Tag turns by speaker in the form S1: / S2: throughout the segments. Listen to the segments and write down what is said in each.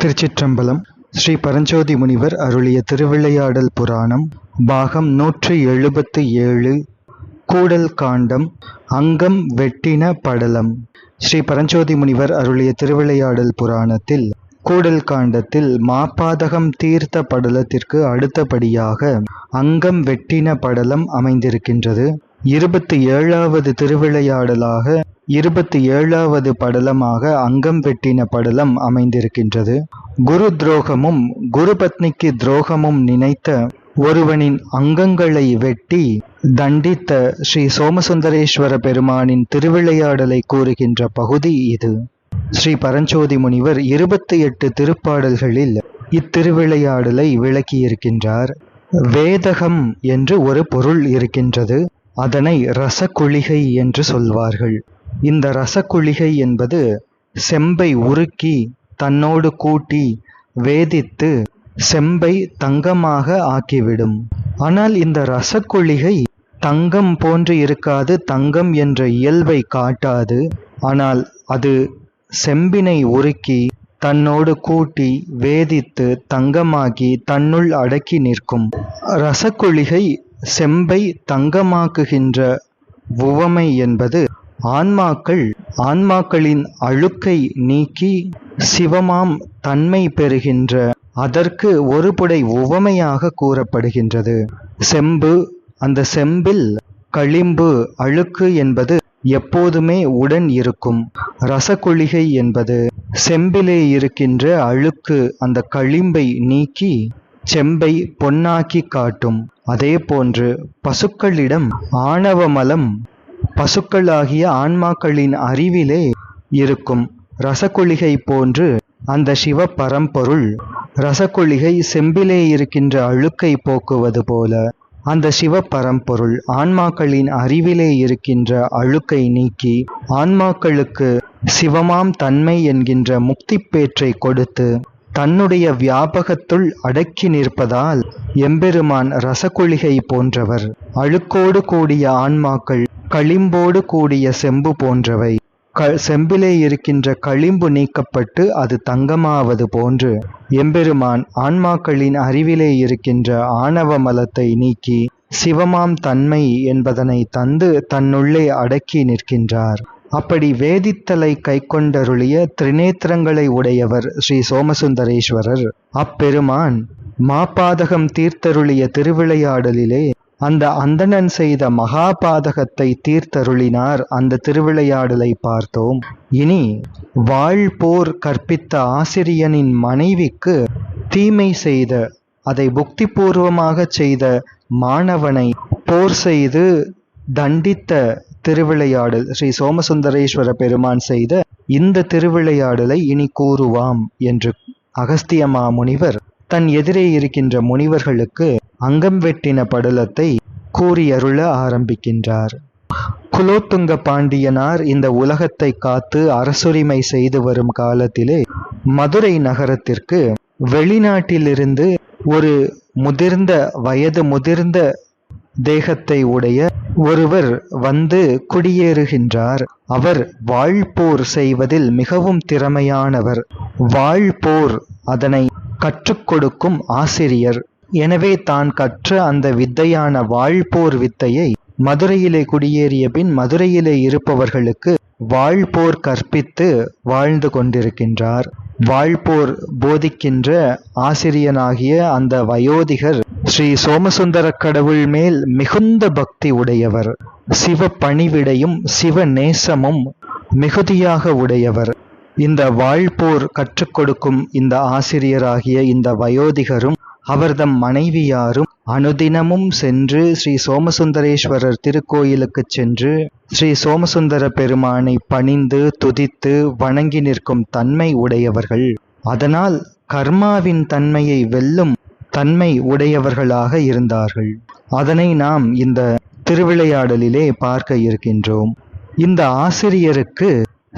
S1: திருச்சிற்றம்பலம் ஸ்ரீ பரஞ்சோதி முனிவர் அருளிய திருவிளையாடல் புராணம் பாகம் நூற்றி எழுபத்து ஏழு கூடல் காண்டம் அங்கம் வெட்டின படலம் ஸ்ரீ பரஞ்சோதி முனிவர் அருளிய திருவிளையாடல் புராணத்தில் கூடல் காண்டத்தில் மாப்பாதகம் தீர்த்த படலத்திற்கு அடுத்தபடியாக அங்கம் வெட்டின படலம் அமைந்திருக்கின்றது இருபத்தி ஏழாவது திருவிளையாடலாக இருபத்தி ஏழாவது படலமாக அங்கம் வெட்டின படலம் அமைந்திருக்கின்றது குரு துரோகமும் குரு பத்னிக்கு துரோகமும் நினைத்த ஒருவனின் அங்கங்களை வெட்டி தண்டித்த ஸ்ரீ சோமசுந்தரேஸ்வர பெருமானின் திருவிளையாடலை கூறுகின்ற பகுதி இது ஸ்ரீ பரஞ்சோதி முனிவர் இருபத்தி எட்டு திருப்பாடல்களில் இத்திருவிளையாடலை விளக்கியிருக்கின்றார் வேதகம் என்று ஒரு பொருள் இருக்கின்றது அதனை ரசகுளிகை என்று சொல்வார்கள் இந்த ரசகுளிகை என்பது செம்பை உருக்கி தன்னோடு கூட்டி வேதித்து செம்பை தங்கமாக ஆக்கிவிடும் ஆனால் இந்த ரசக்குளிகை தங்கம் போன்று இருக்காது தங்கம் என்ற இயல்பை காட்டாது ஆனால் அது செம்பினை உருக்கி தன்னோடு கூட்டி வேதித்து தங்கமாகி தன்னுள் அடக்கி நிற்கும் ரசக்குளிகை செம்பை தங்கமாக்குகின்ற உவமை என்பது ஆன்மாக்கள் ஆன்மாக்களின் அழுக்கை நீக்கி சிவமாம் தன்மை பெறுகின்ற அதற்கு ஒரு புடை உவமையாக கூறப்படுகின்றது செம்பு அந்த செம்பில் களிம்பு அழுக்கு என்பது எப்போதுமே உடன் இருக்கும் ரசகுளிகை என்பது செம்பிலே இருக்கின்ற அழுக்கு அந்த களிம்பை நீக்கி செம்பை பொன்னாக்கி காட்டும் அதே போன்று பசுக்களிடம் ஆணவ மலம் பசுக்களாகிய ஆன்மாக்களின் அறிவிலே இருக்கும் ரசகுளிகை போன்று அந்த சிவ பரம்பொருள் ரசகுளிகை செம்பிலே இருக்கின்ற அழுக்கை போக்குவது போல அந்த சிவ பரம்பொருள் ஆன்மாக்களின் அறிவிலே இருக்கின்ற அழுக்கை நீக்கி ஆன்மாக்களுக்கு சிவமாம் தன்மை என்கின்ற முக்தி பேற்றை கொடுத்து தன்னுடைய வியாபகத்துள் அடக்கி நிற்பதால் எம்பெருமான் ரசகுளிகை போன்றவர் அழுக்கோடு கூடிய ஆன்மாக்கள் களிம்போடு கூடிய செம்பு போன்றவை க செம்பிலே இருக்கின்ற களிம்பு நீக்கப்பட்டு அது தங்கமாவது போன்று எம்பெருமான் ஆன்மாக்களின் அறிவிலே இருக்கின்ற ஆணவ மலத்தை நீக்கி சிவமாம் தன்மை என்பதனை தந்து தன்னுள்ளே அடக்கி நிற்கின்றார் அப்படி வேதித்தலை கைக்கொண்டருளிய திரிநேத்திரங்களை உடையவர் ஸ்ரீ சோமசுந்தரேஸ்வரர் அப்பெருமான் மாபாதகம் தீர்த்தருளிய திருவிளையாடலிலே அந்த அந்தணன் செய்த மகாபாதகத்தை தீர்த்தருளினார் அந்த திருவிளையாடலை பார்த்தோம் இனி போர் கற்பித்த ஆசிரியனின் மனைவிக்கு தீமை செய்த அதை புக்தி பூர்வமாக செய்த மாணவனை போர் செய்து தண்டித்த திருவிளையாடல் ஸ்ரீ சோமசுந்தரேஸ்வர பெருமான் செய்த இந்த திருவிளையாடலை இனி கூறுவாம் என்று அகஸ்தியமா முனிவர் தன் எதிரே இருக்கின்ற முனிவர்களுக்கு அங்கம் வெட்டின படலத்தை கூறியருள ஆரம்பிக்கின்றார் குலோத்துங்க பாண்டியனார் இந்த உலகத்தை காத்து அரசுரிமை செய்து வரும் காலத்திலே மதுரை நகரத்திற்கு வெளிநாட்டிலிருந்து ஒரு முதிர்ந்த வயது முதிர்ந்த தேகத்தை உடைய ஒருவர் வந்து குடியேறுகின்றார் அவர் வாழ்போர் செய்வதில் மிகவும் திறமையானவர் வாழ்போர் அதனை கற்றுக் கொடுக்கும் ஆசிரியர் எனவே தான் கற்ற அந்த வித்தையான வாழ்போர் வித்தையை மதுரையிலே குடியேறிய பின் மதுரையிலே இருப்பவர்களுக்கு வாழ்போர் கற்பித்து வாழ்ந்து கொண்டிருக்கின்றார் வாழ்போர் போதிக்கின்ற ஆசிரியனாகிய அந்த வயோதிகர் ஸ்ரீ சோமசுந்தர கடவுள் மேல் மிகுந்த பக்தி உடையவர் சிவ பணிவிடையும் சிவ நேசமும் மிகுதியாக உடையவர் இந்த வாழ்போர் கற்றுக் கொடுக்கும் இந்த ஆசிரியராகிய இந்த வயோதிகரும் அவர்தம் மனைவியாரும் அனுதினமும் சென்று ஸ்ரீ சோமசுந்தரேஸ்வரர் திருக்கோயிலுக்கு சென்று ஸ்ரீ சோமசுந்தர பெருமானை பணிந்து துதித்து வணங்கி நிற்கும் தன்மை உடையவர்கள் அதனால் கர்மாவின் தன்மையை வெல்லும் தன்மை உடையவர்களாக இருந்தார்கள் அதனை நாம் இந்த திருவிளையாடலிலே பார்க்க இருக்கின்றோம் இந்த ஆசிரியருக்கு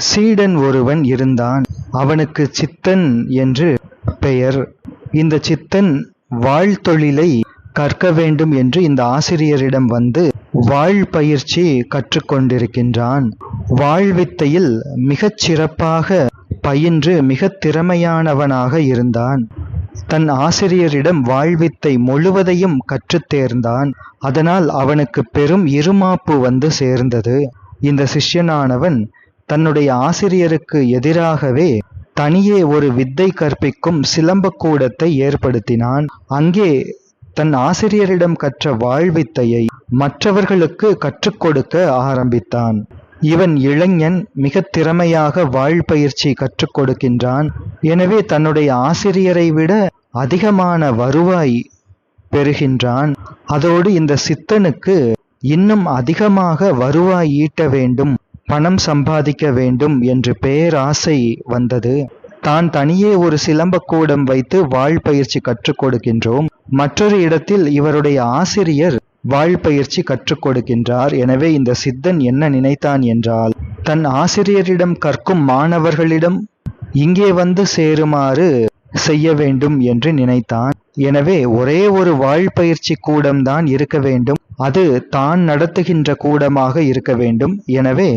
S1: சீடன் ஒருவன் இருந்தான் அவனுக்கு சித்தன் என்று பெயர் இந்த சித்தன் வாழ்தொழிலை கற்க வேண்டும் என்று இந்த ஆசிரியரிடம் வந்து வாழ் பயிற்சி கற்றுக்கொண்டிருக்கின்றான் வாழ்வித்தையில் மிகச் சிறப்பாக பயின்று மிக திறமையானவனாக இருந்தான் தன் ஆசிரியரிடம் வாழ்வித்தை முழுவதையும் கற்றுத்தேர்ந்தான் அதனால் அவனுக்கு பெரும் இருமாப்பு வந்து சேர்ந்தது இந்த சிஷ்யனானவன் தன்னுடைய ஆசிரியருக்கு எதிராகவே தனியே ஒரு வித்தை கற்பிக்கும் சிலம்பக்கூடத்தை ஏற்படுத்தினான் அங்கே தன் ஆசிரியரிடம் கற்ற வாழ்வித்தையை மற்றவர்களுக்கு கற்றுக் கொடுக்க ஆரம்பித்தான் இவன் இளைஞன் மிக திறமையாக வாழ்பயிற்சி கற்றுக் கொடுக்கின்றான் எனவே தன்னுடைய ஆசிரியரை விட அதிகமான வருவாய் பெறுகின்றான் அதோடு இந்த சித்தனுக்கு இன்னும் அதிகமாக வருவாய் ஈட்ட வேண்டும் பணம் சம்பாதிக்க வேண்டும் என்று பேராசை வந்தது தான் தனியே ஒரு சிலம்பக்கூடம் வைத்து வாழ்பயிற்சி கற்றுக் கொடுக்கின்றோம் மற்றொரு இடத்தில் இவருடைய ஆசிரியர் வாழ்பயிற்சி கற்றுக் கொடுக்கின்றார் எனவே இந்த சித்தன் என்ன நினைத்தான் என்றால் தன் ஆசிரியரிடம் கற்கும் மாணவர்களிடம் இங்கே வந்து சேருமாறு செய்ய வேண்டும் என்று நினைத்தான் எனவே ஒரே ஒரு வாழ்பயிற்சி கூடம்தான் இருக்க வேண்டும் அது தான் நடத்துகின்ற கூடமாக இருக்க வேண்டும் எனவே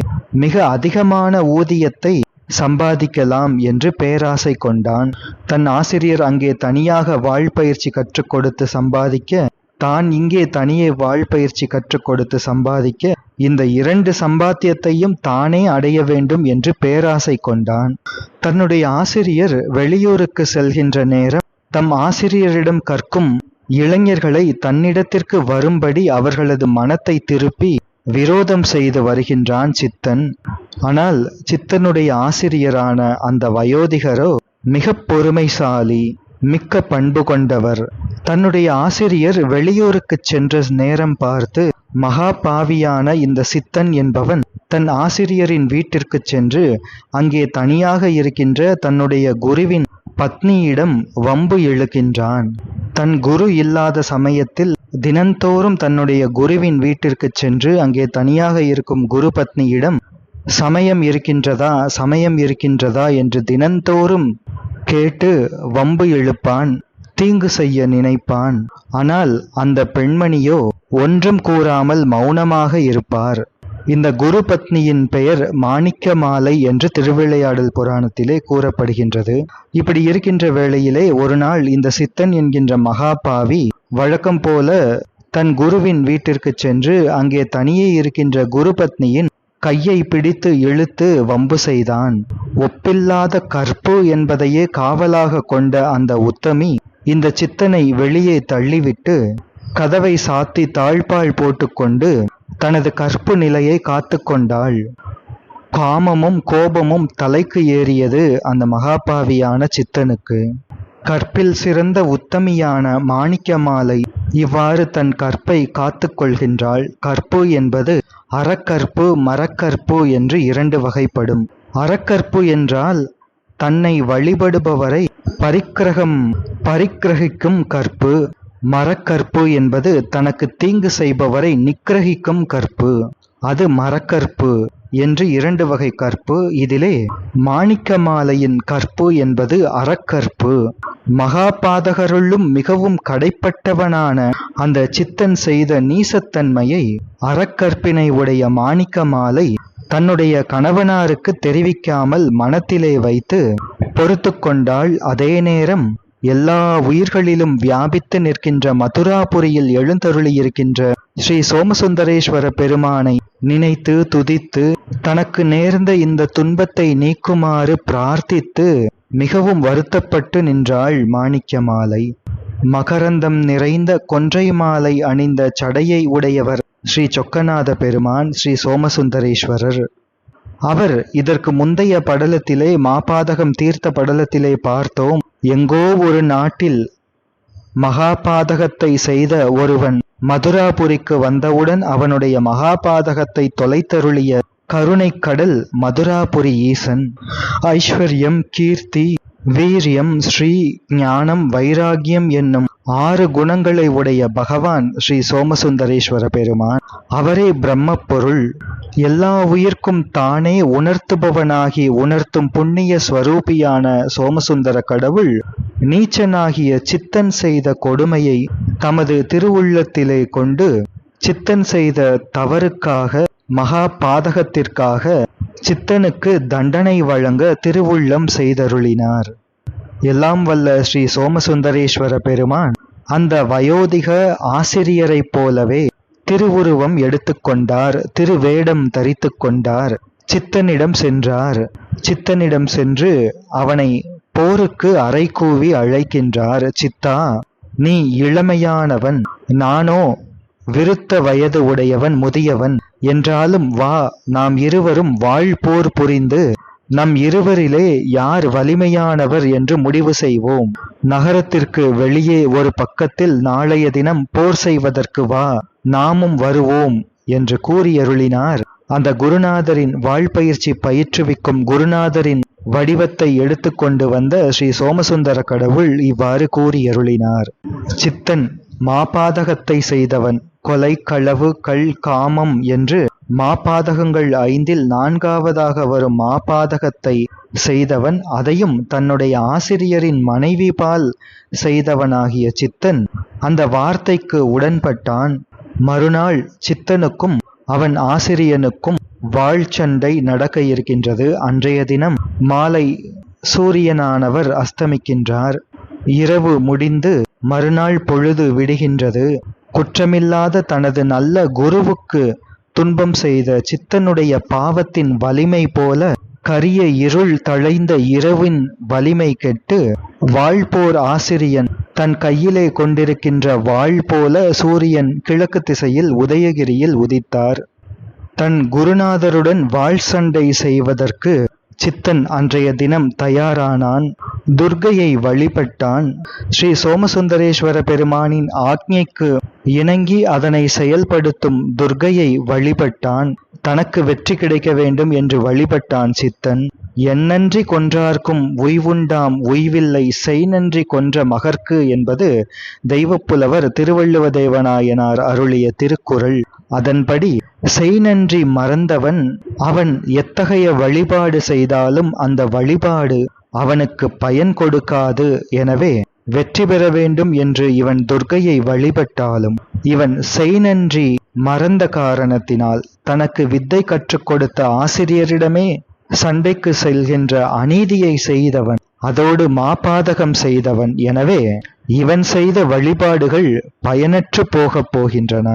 S1: மிக அதிகமான ஊதியத்தை சம்பாதிக்கலாம் என்று பேராசை கொண்டான் தன் ஆசிரியர் அங்கே தனியாக வாழ்பயிற்சி கற்றுக் கொடுத்து சம்பாதிக்க தான் இங்கே தனியே வாழ்பயிற்சி கற்றுக் கொடுத்து சம்பாதிக்க இந்த இரண்டு சம்பாத்தியத்தையும் தானே அடைய வேண்டும் என்று பேராசை கொண்டான் தன்னுடைய ஆசிரியர் வெளியூருக்கு செல்கின்ற நேரம் தம் ஆசிரியரிடம் கற்கும் இளைஞர்களை தன்னிடத்திற்கு வரும்படி அவர்களது மனத்தை திருப்பி விரோதம் செய்து வருகின்றான் சித்தன் ஆனால் சித்தனுடைய ஆசிரியரான அந்த வயோதிகரோ மிக பொறுமைசாலி மிக்க பண்பு கொண்டவர் தன்னுடைய ஆசிரியர் வெளியூருக்கு சென்ற நேரம் பார்த்து மகா பாவியான இந்த சித்தன் என்பவன் தன் ஆசிரியரின் வீட்டிற்கு சென்று அங்கே தனியாக இருக்கின்ற தன்னுடைய குருவின் பத்னியிடம் வம்பு எழுகின்றான் தன் குரு இல்லாத சமயத்தில் தினந்தோறும் தன்னுடைய குருவின் வீட்டிற்கு சென்று அங்கே தனியாக இருக்கும் குரு பத்னியிடம் சமயம் இருக்கின்றதா சமயம் இருக்கின்றதா என்று தினந்தோறும் கேட்டு வம்பு எழுப்பான் தீங்கு செய்ய நினைப்பான் ஆனால் அந்த பெண்மணியோ ஒன்றும் கூறாமல் மௌனமாக இருப்பார் இந்த குரு பத்னியின் பெயர் மாணிக்க மாலை என்று திருவிளையாடல் புராணத்திலே கூறப்படுகின்றது இப்படி இருக்கின்ற வேளையிலே ஒரு நாள் இந்த சித்தன் என்கின்ற மகாபாவி வழக்கம் போல தன் குருவின் வீட்டிற்கு சென்று அங்கே தனியே இருக்கின்ற குரு பத்னியின் கையை பிடித்து இழுத்து வம்பு செய்தான் ஒப்பில்லாத கற்பு என்பதையே காவலாக கொண்ட அந்த உத்தமி இந்த சித்தனை வெளியே தள்ளிவிட்டு கதவை சாத்தி தாழ்பாள் போட்டுக்கொண்டு தனது கற்பு நிலையை காத்து கொண்டாள் காமமும் கோபமும் தலைக்கு ஏறியது அந்த மகாபாவியான சித்தனுக்கு கற்பில் சிறந்த உத்தமியான மாணிக்கமாலை இவ்வாறு தன் கற்பை காத்து கொள்கின்றாள் கற்பு என்பது அறக்கற்பு மரக்கற்பு என்று இரண்டு வகைப்படும் அறக்கற்பு என்றால் தன்னை வழிபடுபவரை பரிக்கிரகம் பரிக்கிரகிக்கும் கற்பு மரக்கற்பு என்பது தனக்கு தீங்கு செய்பவரை நிக்கிரகிக்கும் கற்பு அது மரக்கற்பு என்று இரண்டு வகை கற்பு இதிலே மாணிக்க மாலையின் கற்பு என்பது அறக்கற்பு மகாபாதகருள்ளும் மிகவும் கடைப்பட்டவனான அந்த சித்தன் செய்த நீசத்தன்மையை அறக்கற்பினை உடைய மாணிக்க மாலை தன்னுடைய கணவனாருக்கு தெரிவிக்காமல் மனத்திலே வைத்து பொறுத்து கொண்டால் அதே நேரம் எல்லா உயிர்களிலும் வியாபித்து நிற்கின்ற மதுராபுரியில் எழுந்தருளியிருக்கின்ற ஸ்ரீ சோமசுந்தரேஸ்வர பெருமானை நினைத்து துதித்து தனக்கு நேர்ந்த இந்த துன்பத்தை நீக்குமாறு பிரார்த்தித்து மிகவும் வருத்தப்பட்டு நின்றாள் மாணிக்க மாலை மகரந்தம் நிறைந்த கொன்றை மாலை அணிந்த சடையை உடையவர் ஸ்ரீ சொக்கநாத பெருமான் ஸ்ரீ சோமசுந்தரேஸ்வரர் அவர் இதற்கு முந்தைய படலத்திலே மாபாதகம் தீர்த்த படலத்திலே பார்த்தோம் எங்கோ ஒரு நாட்டில் மகாபாதகத்தை செய்த ஒருவன் மதுராபுரிக்கு வந்தவுடன் அவனுடைய மகாபாதகத்தை தொலைத்தருளிய கடல் மதுராபுரி ஈசன் ஐஸ்வர்யம் கீர்த்தி வீரியம் ஸ்ரீ ஞானம் வைராகியம் என்னும் ஆறு குணங்களை உடைய பகவான் ஸ்ரீ சோமசுந்தரேஸ்வர பெருமான் அவரே பிரம்ம பொருள் எல்லா உயிர்க்கும் தானே உணர்த்துபவனாகி உணர்த்தும் புண்ணிய ஸ்வரூபியான சோமசுந்தர கடவுள் நீச்சனாகிய சித்தன் செய்த கொடுமையை தமது திருவுள்ளத்திலே கொண்டு சித்தன் செய்த தவறுக்காக மகா பாதகத்திற்காக சித்தனுக்கு தண்டனை வழங்க திருவுள்ளம் செய்தருளினார் எல்லாம் வல்ல ஸ்ரீ சோமசுந்தரேஸ்வர பெருமான் அந்த வயோதிக ஆசிரியரைப் போலவே திருவுருவம் எடுத்துக்கொண்டார் திருவேடம் தரித்து கொண்டார் சித்தனிடம் சென்றார் சித்தனிடம் சென்று அவனை போருக்கு அரைக்கூவி அழைக்கின்றார் சித்தா நீ இளமையானவன் நானோ விருத்த வயது உடையவன் முதியவன் என்றாலும் வா நாம் இருவரும் வாழ்போர் புரிந்து நம் இருவரிலே யார் வலிமையானவர் என்று முடிவு செய்வோம் நகரத்திற்கு வெளியே ஒரு பக்கத்தில் நாளைய தினம் போர் செய்வதற்கு வா நாமும் வருவோம் என்று கூறியருளினார் அந்த குருநாதரின் வாழ்பயிற்சி பயிற்றுவிக்கும் குருநாதரின் வடிவத்தை எடுத்துக்கொண்டு வந்த ஸ்ரீ சோமசுந்தர கடவுள் இவ்வாறு கூறியருளினார் சித்தன் மாபாதகத்தை செய்தவன் கொலை களவு கள் காமம் என்று மாபாதகங்கள் ஐந்தில் நான்காவதாக வரும் மாபாதகத்தை செய்தவன் அதையும் தன்னுடைய ஆசிரியரின் மனைவி பால் செய்தவனாகிய சித்தன் அந்த வார்த்தைக்கு உடன்பட்டான் மறுநாள் சித்தனுக்கும் அவன் ஆசிரியனுக்கும் வாழ்ச்சண்டை நடக்க இருக்கின்றது அன்றைய தினம் மாலை சூரியனானவர் அஸ்தமிக்கின்றார் இரவு முடிந்து மறுநாள் பொழுது விடுகின்றது குற்றமில்லாத தனது நல்ல குருவுக்கு துன்பம் செய்த சித்தனுடைய பாவத்தின் வலிமை போல கரிய இருள் தழைந்த இரவின் வலிமை கெட்டு வாழ்போர் ஆசிரியன் தன் கையிலே கொண்டிருக்கின்ற வாழ் போல சூரியன் கிழக்கு திசையில் உதயகிரியில் உதித்தார் தன் குருநாதருடன் வாழ் சண்டை செய்வதற்கு சித்தன் அன்றைய தினம் தயாரானான் துர்கையை வழிபட்டான் ஸ்ரீ சோமசுந்தரேஸ்வர பெருமானின் ஆக்ஞைக்கு இணங்கி அதனை செயல்படுத்தும் துர்கையை வழிபட்டான் தனக்கு வெற்றி கிடைக்க வேண்டும் என்று வழிபட்டான் சித்தன் எண்ணன்றி கொன்றார்க்கும் உய்வுண்டாம் உய்வில்லை செய் நன்றி கொன்ற மகர்க்கு என்பது தெய்வப்புலவர் திருவள்ளுவதேவனாயனார் அருளிய திருக்குறள் அதன்படி செய் நன்றி மறந்தவன் அவன் எத்தகைய வழிபாடு செய்தாலும் அந்த வழிபாடு அவனுக்கு பயன் கொடுக்காது எனவே வெற்றி பெற வேண்டும் என்று இவன் துர்கையை வழிபட்டாலும் இவன் செய் நன்றி மறந்த காரணத்தினால் தனக்கு வித்தை கற்றுக் கொடுத்த ஆசிரியரிடமே சண்டைக்கு செல்கின்ற அநீதியை செய்தவன் அதோடு மாபாதகம் செய்தவன் எனவே இவன் செய்த வழிபாடுகள் பயனற்று போகப் போகின்றன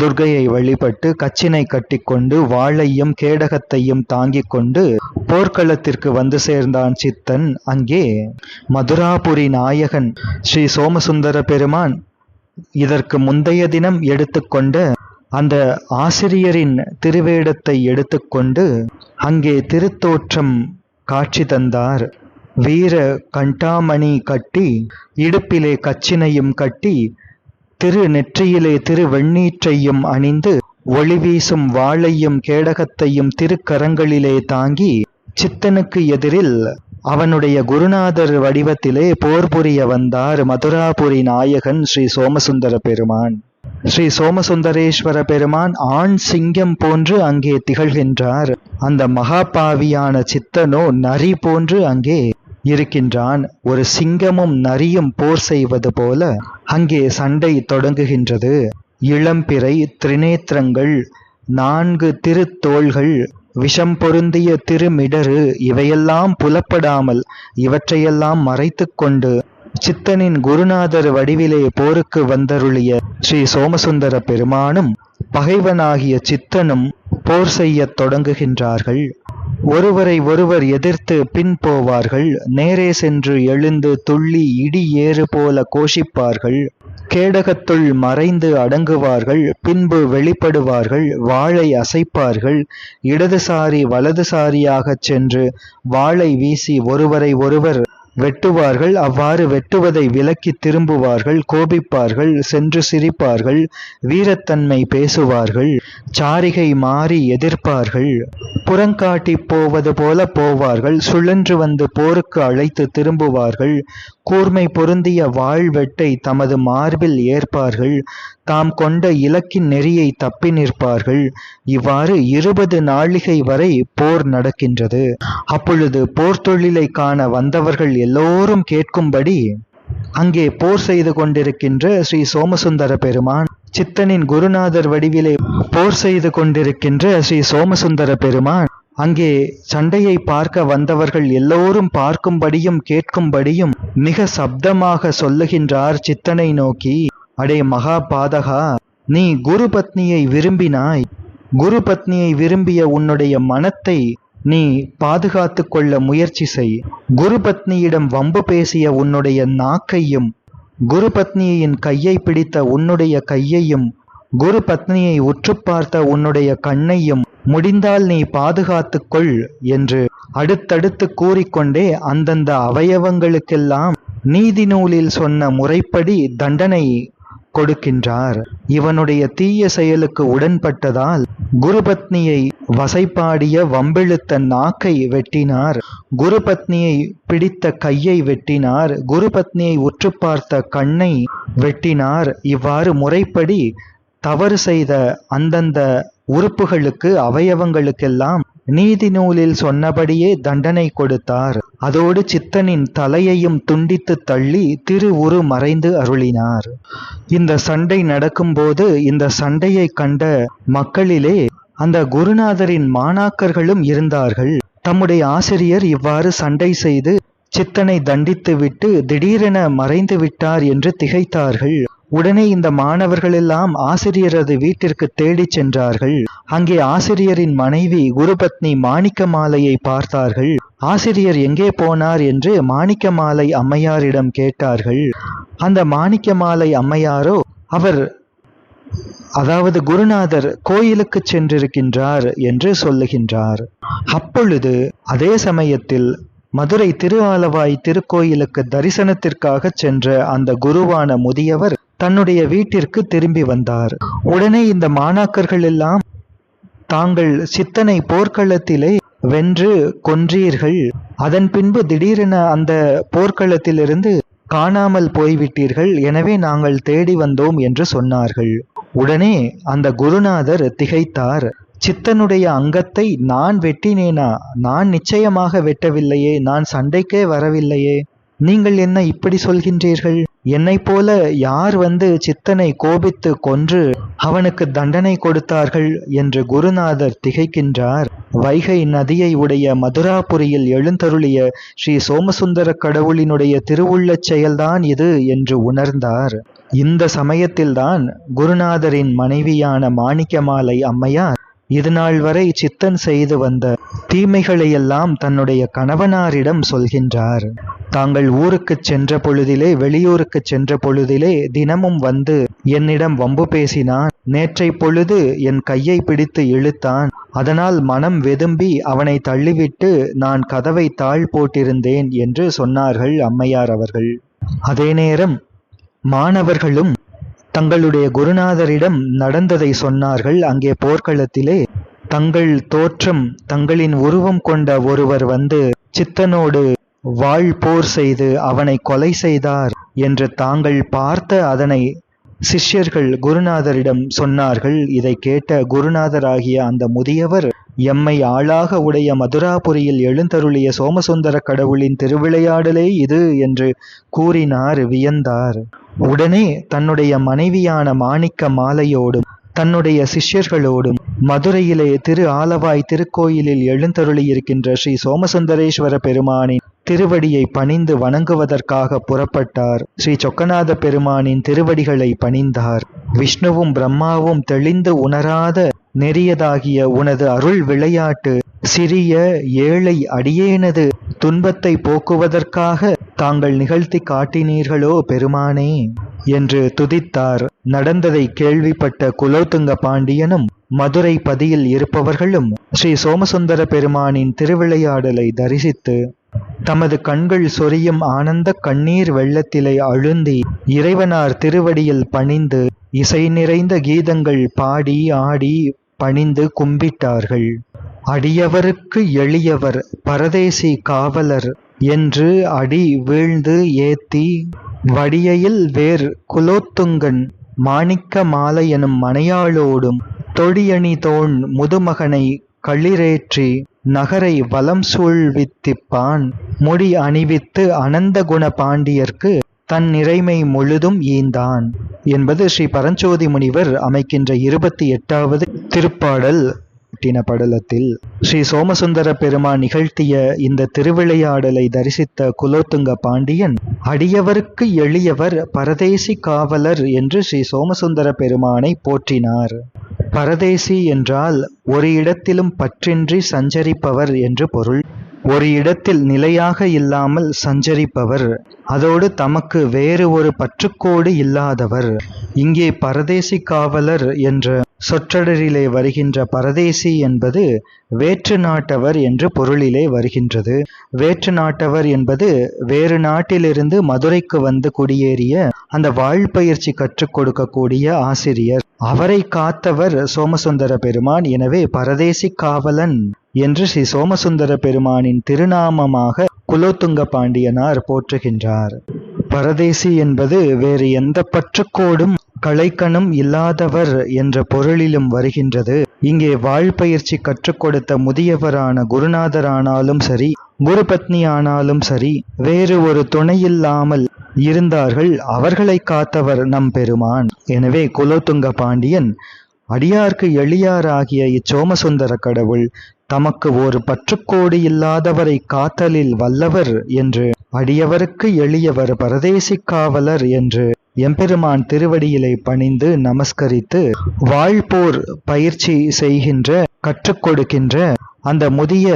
S1: துர்கையை வழிபட்டு கச்சினை கட்டிக்கொண்டு வாளையும் கேடகத்தையும் தாங்கிக் கொண்டு போர்க்களத்திற்கு வந்து சேர்ந்தான் சித்தன் அங்கே மதுராபுரி நாயகன் ஸ்ரீ சோமசுந்தர பெருமான் இதற்கு முந்தைய தினம் எடுத்துக்கொண்ட அந்த ஆசிரியரின் திருவேடத்தை எடுத்துக்கொண்டு அங்கே திருத்தோற்றம் காட்சி தந்தார் வீர கண்டாமணி கட்டி இடுப்பிலே கச்சினையும் கட்டி திரு நெற்றியிலே திரு வெண்ணீற்றையும் அணிந்து ஒளி வீசும் வாளையும் கேடகத்தையும் திருக்கரங்களிலே தாங்கி சித்தனுக்கு எதிரில் அவனுடைய குருநாதர் வடிவத்திலே போர் புரிய வந்தார் மதுராபுரி நாயகன் ஸ்ரீ சோமசுந்தர பெருமான் ஸ்ரீ சோமசுந்தரேஸ்வர பெருமான் ஆண் சிங்கம் போன்று அங்கே திகழ்கின்றார் அந்த மகாபாவியான சித்தனோ நரி போன்று அங்கே இருக்கின்றான் ஒரு சிங்கமும் நரியும் போர் செய்வது போல அங்கே சண்டை தொடங்குகின்றது இளம்பிறை திரிநேத்திரங்கள் நான்கு திருத்தோள்கள் விஷம் பொருந்திய திருமிடரு இவையெல்லாம் புலப்படாமல் இவற்றையெல்லாம் மறைத்து கொண்டு சித்தனின் குருநாதர் வடிவிலே போருக்கு வந்தருளிய ஸ்ரீ சோமசுந்தர பெருமானும் பகைவனாகிய சித்தனும் போர் செய்யத் தொடங்குகின்றார்கள் ஒருவரை ஒருவர் எதிர்த்து பின் போவார்கள் நேரே சென்று எழுந்து துள்ளி இடி ஏறு போல கோஷிப்பார்கள் கேடகத்துள் மறைந்து அடங்குவார்கள் பின்பு வெளிப்படுவார்கள் வாளை அசைப்பார்கள் இடதுசாரி வலதுசாரியாகச் சென்று வாளை வீசி ஒருவரை ஒருவர் வெட்டுவார்கள் அவ்வாறு வெட்டுவதை விலக்கி திரும்புவார்கள் கோபிப்பார்கள் சென்று சிரிப்பார்கள் வீரத்தன்மை பேசுவார்கள் சாரிகை மாறி எதிர்ப்பார்கள் புறங்காட்டி போவது போல போவார்கள் சுழன்று வந்து போருக்கு அழைத்து திரும்புவார்கள் கூர்மை பொருந்திய வாழ்வெட்டை தமது மார்பில் ஏற்பார்கள் தாம் கொண்ட இலக்கின் நெறியை தப்பி நிற்பார்கள் இவ்வாறு இருபது நாளிகை வரை போர் நடக்கின்றது அப்பொழுது போர் தொழிலை காண வந்தவர்கள் எல்லோரும் கேட்கும்படி அங்கே போர் செய்து கொண்டிருக்கின்ற ஸ்ரீ சோமசுந்தர பெருமான் சித்தனின் குருநாதர் வடிவிலே போர் செய்து கொண்டிருக்கின்ற ஸ்ரீ சோமசுந்தர பெருமான் அங்கே சண்டையை பார்க்க வந்தவர்கள் எல்லோரும் பார்க்கும்படியும் கேட்கும்படியும் மிக சப்தமாக சொல்லுகின்றார் சித்தனை நோக்கி அடே மகா பாதகா நீ குரு பத்னியை விரும்பினாய் குரு பத்னியை விரும்பிய உன்னுடைய மனத்தை நீ பாதுகாத்து கொள்ள முயற்சி செய் குரு பத்னியிடம் வம்பு பேசிய உன்னுடைய நாக்கையும் குரு பத்னியின் கையை பிடித்த உன்னுடைய கையையும் குரு பத்னியை உற்று பார்த்த உன்னுடைய கண்ணையும் முடிந்தால் நீ பாதுகாத்து கொள் என்று அடுத்தடுத்து கூறிக்கொண்டே அந்தந்த அவயவங்களுக்கெல்லாம் நீதி நூலில் சொன்ன முறைப்படி தண்டனை கொடுக்கின்றார் இவனுடைய தீய செயலுக்கு உடன்பட்டதால் குருபத்னியை வசைப்பாடிய வம்பிழுத்த நாக்கை வெட்டினார் குருபத்னியை பிடித்த கையை வெட்டினார் குருபத்னியை உற்று பார்த்த கண்ணை வெட்டினார் இவ்வாறு முறைப்படி தவறு செய்த அந்தந்த உறுப்புகளுக்கு அவயவங்களுக்கெல்லாம் நீதி நூலில் சொன்னபடியே தண்டனை கொடுத்தார் அதோடு சித்தனின் தலையையும் துண்டித்து தள்ளி திருவுரு மறைந்து அருளினார் இந்த சண்டை நடக்கும்போது இந்த சண்டையை கண்ட மக்களிலே அந்த குருநாதரின் மாணாக்கர்களும் இருந்தார்கள் தம்முடைய ஆசிரியர் இவ்வாறு சண்டை செய்து சித்தனை தண்டித்துவிட்டு திடீரென மறைந்து விட்டார் என்று திகைத்தார்கள் உடனே இந்த மாணவர்கள் எல்லாம் ஆசிரியரது வீட்டிற்கு தேடிச் சென்றார்கள் அங்கே ஆசிரியரின் மனைவி குருபத்னி மாணிக்க மாலையை பார்த்தார்கள் ஆசிரியர் எங்கே போனார் என்று மாணிக்க மாலை அம்மையாரிடம் கேட்டார்கள் அந்த மாணிக்க மாலை அம்மையாரோ அவர் அதாவது குருநாதர் கோயிலுக்கு சென்றிருக்கின்றார் என்று சொல்லுகின்றார் அப்பொழுது அதே சமயத்தில் மதுரை திருவாலவாய் திருக்கோயிலுக்கு தரிசனத்திற்காக சென்ற அந்த குருவான முதியவர் தன்னுடைய வீட்டிற்கு திரும்பி வந்தார் உடனே இந்த மாணாக்கர்கள் எல்லாம் தாங்கள் சித்தனை போர்க்களத்திலே வென்று கொன்றீர்கள் அதன் பின்பு திடீரென அந்த போர்க்களத்திலிருந்து காணாமல் போய்விட்டீர்கள் எனவே நாங்கள் தேடி வந்தோம் என்று சொன்னார்கள் உடனே அந்த குருநாதர் திகைத்தார் சித்தனுடைய அங்கத்தை நான் வெட்டினேனா நான் நிச்சயமாக வெட்டவில்லையே நான் சண்டைக்கே வரவில்லையே நீங்கள் என்ன இப்படி சொல்கின்றீர்கள் என்னை போல யார் வந்து சித்தனை கோபித்து கொன்று அவனுக்கு தண்டனை கொடுத்தார்கள் என்று குருநாதர் திகைக்கின்றார் வைகை நதியை உடைய மதுராபுரியில் எழுந்தருளிய ஸ்ரீ சோமசுந்தர கடவுளினுடைய திருவுள்ளச் செயல்தான் இது என்று உணர்ந்தார் இந்த சமயத்தில்தான் குருநாதரின் மனைவியான மாணிக்கமாலை அம்மையார் இது நாள் வரை சித்தன் செய்து வந்த தீமைகளையெல்லாம் தன்னுடைய கணவனாரிடம் சொல்கின்றார் தாங்கள் ஊருக்குச் சென்ற பொழுதிலே வெளியூருக்குச் சென்ற பொழுதிலே தினமும் வந்து என்னிடம் வம்பு பேசினான் நேற்றை பொழுது என் கையை பிடித்து இழுத்தான் அதனால் மனம் வெதும்பி அவனை தள்ளிவிட்டு நான் கதவை தாழ் போட்டிருந்தேன் என்று சொன்னார்கள் அம்மையார் அவர்கள் அதே நேரம் மாணவர்களும் தங்களுடைய குருநாதரிடம் நடந்ததை சொன்னார்கள் அங்கே போர்க்களத்திலே தங்கள் தோற்றம் தங்களின் உருவம் கொண்ட ஒருவர் வந்து சித்தனோடு போர் செய்து அவனை கொலை செய்தார் என்று தாங்கள் பார்த்த அதனை சிஷ்யர்கள் குருநாதரிடம் சொன்னார்கள் இதை கேட்ட குருநாதராகிய அந்த முதியவர் எம்மை ஆளாக உடைய மதுராபுரியில் எழுந்தருளிய சோமசுந்தர கடவுளின் திருவிளையாடலே இது என்று கூறினார் வியந்தார் உடனே தன்னுடைய மனைவியான மாணிக்க மாலையோடும் தன்னுடைய சிஷ்யர்களோடும் மதுரையிலே திரு ஆலவாய் திருக்கோயிலில் எழுந்தருளியிருக்கின்ற ஸ்ரீ சோமசுந்தரேஸ்வர பெருமானின் திருவடியை பணிந்து வணங்குவதற்காக புறப்பட்டார் ஸ்ரீ சொக்கநாத பெருமானின் திருவடிகளை பணிந்தார் விஷ்ணுவும் பிரம்மாவும் தெளிந்து உணராத நெறியதாகிய உனது அருள் விளையாட்டு சிறிய ஏழை அடியேனது துன்பத்தை போக்குவதற்காக தாங்கள் நிகழ்த்தி காட்டினீர்களோ பெருமானே என்று துதித்தார் நடந்ததை கேள்விப்பட்ட குலோத்துங்க பாண்டியனும் மதுரை பதியில் இருப்பவர்களும் ஸ்ரீ சோமசுந்தர பெருமானின் திருவிளையாடலை தரிசித்து தமது கண்கள் சொரியும் ஆனந்த கண்ணீர் வெள்ளத்திலே அழுந்தி இறைவனார் திருவடியில் பணிந்து இசை நிறைந்த கீதங்கள் பாடி ஆடி பணிந்து கும்பிட்டார்கள் அடியவருக்கு எளியவர் பரதேசி காவலர் என்று அடி வீழ்ந்து ஏத்தி வடியையில் வேர் குலோத்துங்கன் மாணிக்க மாலை எனும் மனையாளோடும் தோன் முதுமகனை களிரேற்றி நகரை வலம் சூழ்வித்திப்பான் முடி அணிவித்து அனந்தகுண பாண்டியர்க்கு தன் நிறைமை முழுதும் ஈந்தான் என்பது ஸ்ரீ பரஞ்சோதி முனிவர் அமைக்கின்ற இருபத்தி எட்டாவது திருப்பாடல் நாட்டின படலத்தில் ஸ்ரீ சோமசுந்தர பெருமான் நிகழ்த்திய இந்த திருவிளையாடலை தரிசித்த குலோத்துங்க பாண்டியன் அடியவருக்கு எளியவர் பரதேசி காவலர் என்று ஸ்ரீ சோமசுந்தர பெருமானை போற்றினார் பரதேசி என்றால் ஒரு இடத்திலும் பற்றின்றி சஞ்சரிப்பவர் என்று பொருள் ஒரு இடத்தில் நிலையாக இல்லாமல் சஞ்சரிப்பவர் அதோடு தமக்கு வேறு ஒரு பற்றுக்கோடு இல்லாதவர் இங்கே பரதேசி காவலர் என்ற சொற்றொடரிலே வருகின்ற பரதேசி என்பது வேற்று நாட்டவர் என்று பொருளிலே வருகின்றது வேற்று நாட்டவர் என்பது வேறு நாட்டிலிருந்து மதுரைக்கு வந்து குடியேறிய அந்த வாழ்பயிற்சி கற்றுக் கொடுக்கக்கூடிய ஆசிரியர் அவரை காத்தவர் சோமசுந்தர பெருமான் எனவே பரதேசி காவலன் என்று ஸ்ரீ சோமசுந்தர பெருமானின் திருநாமமாக குலோத்துங்க பாண்டியனார் போற்றுகின்றார் பரதேசி என்பது வேறு எந்த பற்றுக்கோடும் கலைக்கணும் இல்லாதவர் என்ற பொருளிலும் வருகின்றது இங்கே வாழ்பயிற்சி கற்றுக் கொடுத்த முதியவரான குருநாதரானாலும் சரி குரு ஆனாலும் சரி வேறு ஒரு துணையில்லாமல் இருந்தார்கள் அவர்களை காத்தவர் நம் பெருமான் எனவே குலோத்துங்க பாண்டியன் அடியார்க்கு எளியாராகிய இச்சோமசுந்தர கடவுள் தமக்கு ஒரு பற்றுக்கோடு இல்லாதவரை காத்தலில் வல்லவர் என்று அடியவருக்கு எளியவர் பரதேசிக்காவலர் என்று எம்பெருமான் திருவடியிலை பணிந்து நமஸ்கரித்து வாழ்போர் பயிற்சி செய்கின்ற கற்றுக் கொடுக்கின்ற அந்த முதிய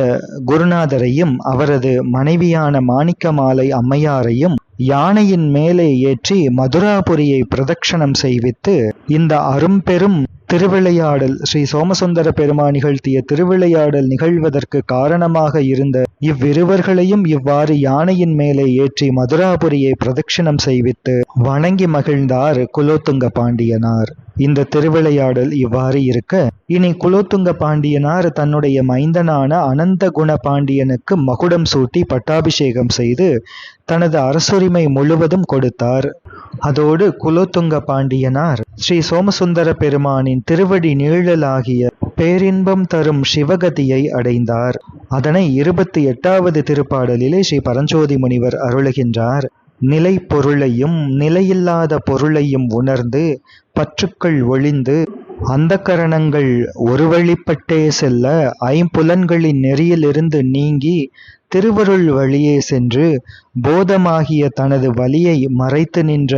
S1: குருநாதரையும் அவரது மனைவியான மாணிக்கமாலை அம்மையாரையும் யானையின் மேலே ஏற்றி மதுராபுரியை பிரதட்சணம் செய்வித்து இந்த அரும்பெரும் திருவிளையாடல் ஸ்ரீ சோமசுந்தர பெருமா நிகழ்த்திய திருவிளையாடல் நிகழ்வதற்கு காரணமாக இருந்த இவ்விருவர்களையும் இவ்வாறு யானையின் மேலே ஏற்றி மதுராபுரியை பிரதட்சிணம் செய்வித்து வணங்கி மகிழ்ந்தார் குலோத்துங்க பாண்டியனார் இந்த திருவிளையாடல் இவ்வாறு இருக்க இனி குலோத்துங்க பாண்டியனார் தன்னுடைய மைந்தனான அனந்த குண பாண்டியனுக்கு மகுடம் சூட்டி பட்டாபிஷேகம் செய்து தனது அரசு முன்னுரிமை முழுவதும் கொடுத்தார் அதோடு குலோத்துங்க பாண்டியனார் ஸ்ரீ சோமசுந்தர பெருமானின் திருவடி நீழலாகிய பேரின்பம் தரும் சிவகதியை அடைந்தார் அதனை இருபத்தி எட்டாவது திருப்பாடலிலே ஸ்ரீ பரஞ்சோதி முனிவர் அருளுகின்றார் நிலை பொருளையும் நிலையில்லாத பொருளையும் உணர்ந்து பற்றுக்கள் ஒளிந்து அந்த கரணங்கள் ஒரு வழிப்பட்டே செல்ல ஐம்புலன்களின் நெறியிலிருந்து நீங்கி திருவருள் வழியே சென்று போதமாகிய தனது வலியை மறைத்து நின்ற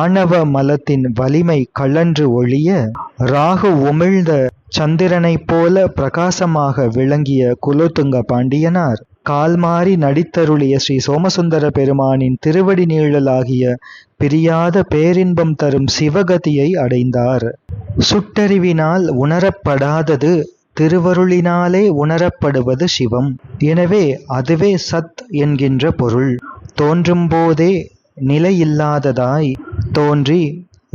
S1: ஆணவ மலத்தின் வலிமை கலன்று ஒழிய ராகு உமிழ்ந்த சந்திரனைப் போல பிரகாசமாக விளங்கிய குலோத்துங்க பாண்டியனார் கால்மாறி நடித்தருளிய ஸ்ரீ சோமசுந்தர பெருமானின் திருவடி நீழலாகிய பிரியாத பேரின்பம் தரும் சிவகதியை அடைந்தார் சுட்டறிவினால் உணரப்படாதது திருவருளினாலே உணரப்படுவது சிவம் எனவே அதுவே சத் என்கின்ற பொருள் தோன்றும்போதே நிலையில்லாததாய் தோன்றி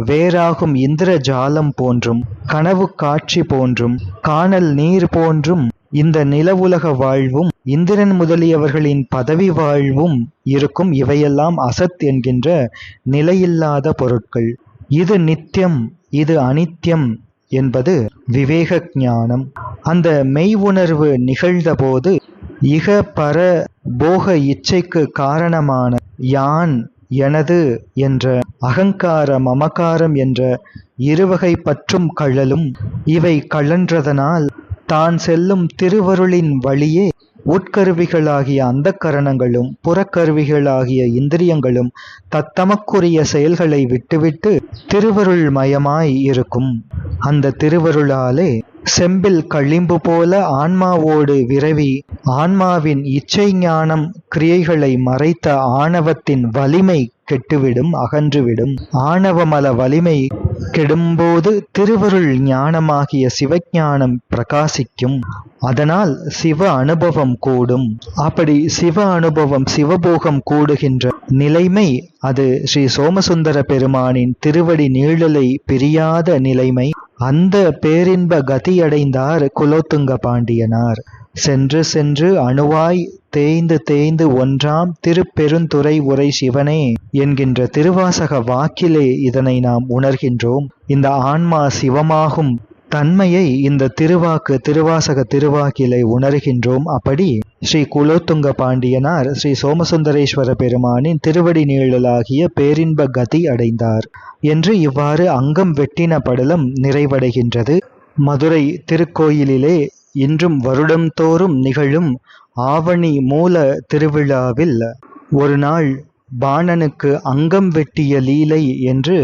S1: வேறாகும் இந்திர ஜாலம் போன்றும் கனவு காட்சி போன்றும் காணல் நீர் போன்றும் இந்த நிலவுலக வாழ்வும் இந்திரன் முதலியவர்களின் பதவி வாழ்வும் இருக்கும் இவையெல்லாம் அசத் என்கின்ற நிலையில்லாத பொருட்கள் இது நித்தியம் இது அனித்தியம் என்பது விவேக ஞானம் அந்த மெய் உணர்வு நிகழ்ந்தபோது இக பர போக இச்சைக்கு காரணமான யான் எனது என்ற அகங்கார மமகாரம் என்ற இருவகை பற்றும் கழலும் இவை கழன்றதனால் தான் செல்லும் திருவருளின் வழியே உட்கருவிகளாகிய அந்த கரணங்களும் புறக்கருவிகளாகிய இந்திரியங்களும் தத்தமக்குரிய செயல்களை விட்டுவிட்டு திருவருள் மயமாய் இருக்கும் அந்த திருவருளாலே செம்பில் களிம்பு போல ஆன்மாவோடு விரவி, ஆன்மாவின் இச்சை ஞானம் கிரியைகளை மறைத்த ஆணவத்தின் வலிமை கெட்டுவிடும் அகன்றுவிடும். ஆணவமல வலிமை கெடும்போது திருவருள் ஞானமாகிய சிவஞானம் பிரகாசிக்கும். அதனால் சிவ அனுபவம் கூடும். அப்படி சிவ அனுபவம் சிவபோகம் கூடுகின்ற நிலைமை அது ஸ்ரீ சோமசுந்தர பெருமானின் திருவடி நீழலை பிரியாத நிலைமை. அந்த பேரின்ப கதியடைந்தார் குலோத்துங்க பாண்டியனார் சென்று சென்று அணுவாய் தேய்ந்து தேய்ந்து ஒன்றாம் திருப்பெருந்துறை உரை சிவனே என்கின்ற திருவாசக வாக்கிலே இதனை நாம் உணர்கின்றோம் இந்த ஆன்மா சிவமாகும் தன்மையை இந்த திருவாக்கு திருவாசக திருவாக்கிலை உணர்கின்றோம் அப்படி ஸ்ரீ குலோத்துங்க பாண்டியனார் ஸ்ரீ சோமசுந்தரேஸ்வர பெருமானின் திருவடி நீழலாகிய பேரின்ப கதி அடைந்தார் என்று இவ்வாறு அங்கம் வெட்டின படலம் நிறைவடைகின்றது மதுரை திருக்கோயிலிலே இன்றும் வருடம்தோறும் நிகழும் ஆவணி மூல திருவிழாவில் ஒரு நாள் பாணனுக்கு அங்கம் வெட்டிய லீலை என்று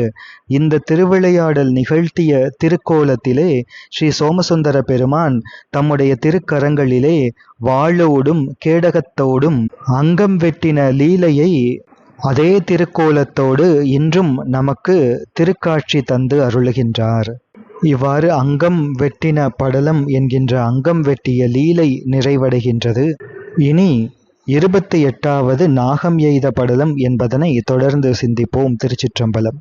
S1: இந்த திருவிளையாடல் நிகழ்த்திய திருக்கோலத்திலே ஸ்ரீ சோமசுந்தர பெருமான் தம்முடைய திருக்கரங்களிலே வாழோடும் கேடகத்தோடும் அங்கம் வெட்டின லீலையை அதே திருக்கோலத்தோடு இன்றும் நமக்கு திருக்காட்சி தந்து அருளுகின்றார் இவ்வாறு அங்கம் வெட்டின படலம் என்கின்ற அங்கம் வெட்டிய லீலை நிறைவடைகின்றது இனி இருபத்தி எட்டாவது நாகம் எய்த படலம் என்பதனை தொடர்ந்து சிந்திப்போம் திருச்சிற்றம்பலம்